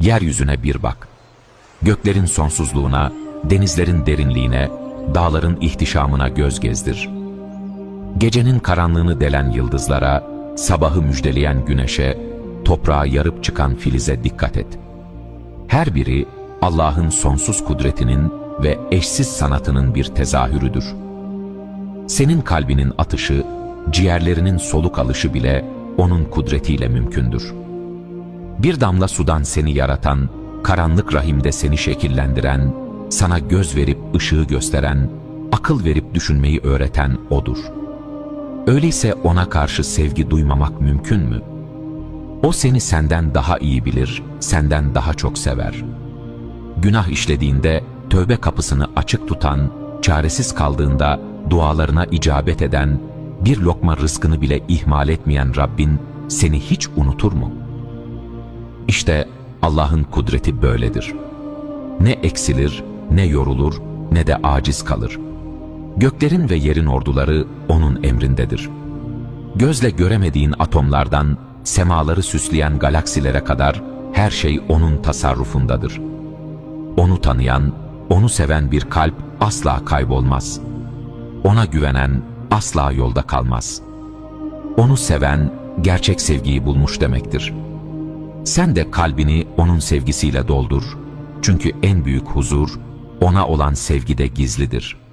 Yeryüzüne bir bak. Göklerin sonsuzluğuna, denizlerin derinliğine, dağların ihtişamına göz gezdir. Gecenin karanlığını delen yıldızlara, sabahı müjdeleyen güneşe, toprağa yarıp çıkan filize dikkat et. Her biri Allah'ın sonsuz kudretinin ve eşsiz sanatının bir tezahürüdür. Senin kalbinin atışı, ciğerlerinin soluk alışı bile onun kudretiyle mümkündür. Bir damla sudan seni yaratan, karanlık rahimde seni şekillendiren, sana göz verip ışığı gösteren, akıl verip düşünmeyi öğreten O'dur. Öyleyse O'na karşı sevgi duymamak mümkün mü? O seni senden daha iyi bilir, senden daha çok sever. Günah işlediğinde tövbe kapısını açık tutan, çaresiz kaldığında dualarına icabet eden, bir lokma rızkını bile ihmal etmeyen Rabbin seni hiç unutur mu? İşte Allah'ın kudreti böyledir. Ne eksilir, ne yorulur, ne de aciz kalır. Göklerin ve yerin orduları O'nun emrindedir. Gözle göremediğin atomlardan semaları süsleyen galaksilere kadar her şey O'nun tasarrufundadır. Onu tanıyan, O'nu seven bir kalp asla kaybolmaz. O'na güvenen asla yolda kalmaz. Onu seven, gerçek sevgiyi bulmuş demektir. Sen de kalbini O'nun sevgisiyle doldur. Çünkü en büyük huzur, O'na olan sevgide gizlidir.''